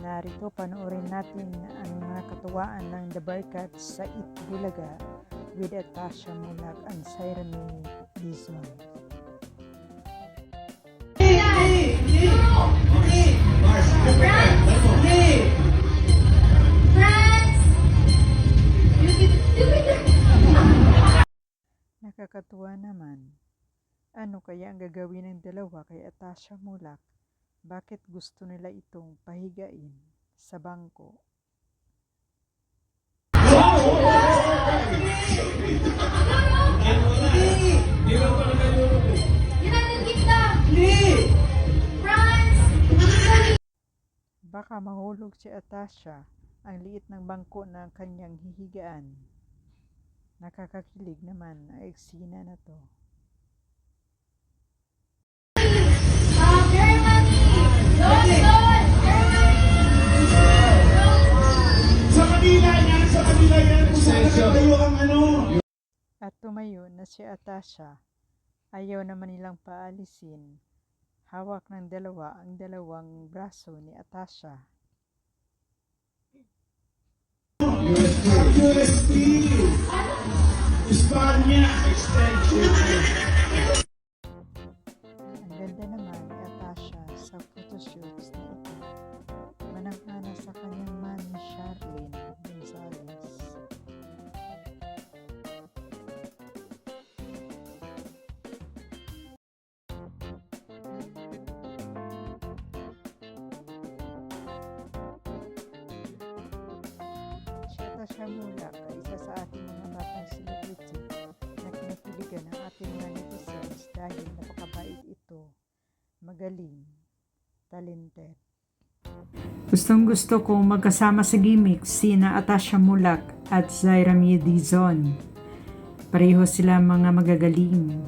Narito panoorin natin ang mga katuwaan ng The Barkats sa Itbulaga with Atasha Mulak and Cyrene Dizon. Nakakatuwa naman. Ano kaya ang gagawin ng dalawa kay Atasha Mulak? Bakit gusto nila itong pahigain sa bangko? Baka mahulog si Atasha ang liit ng bangko na kanyang hihigaan. Nakakakilig naman ang eksena na to. At tumayo na si Atasha. Ayaw naman nilang paalisin. Hawak ng dalawa ang dalawang braso ni Atasha. Espanya extension. Ang ganda naman ni Atasha sa photoshoots isa sa ating mga batang celebrity na kinakiligan ng ating mga netizens dahil napakabait ito, magaling, talented. Gustong gusto kong magkasama sa gimmick sina Atasha Mulak at Zaira Dizon. Pareho sila mga magagaling.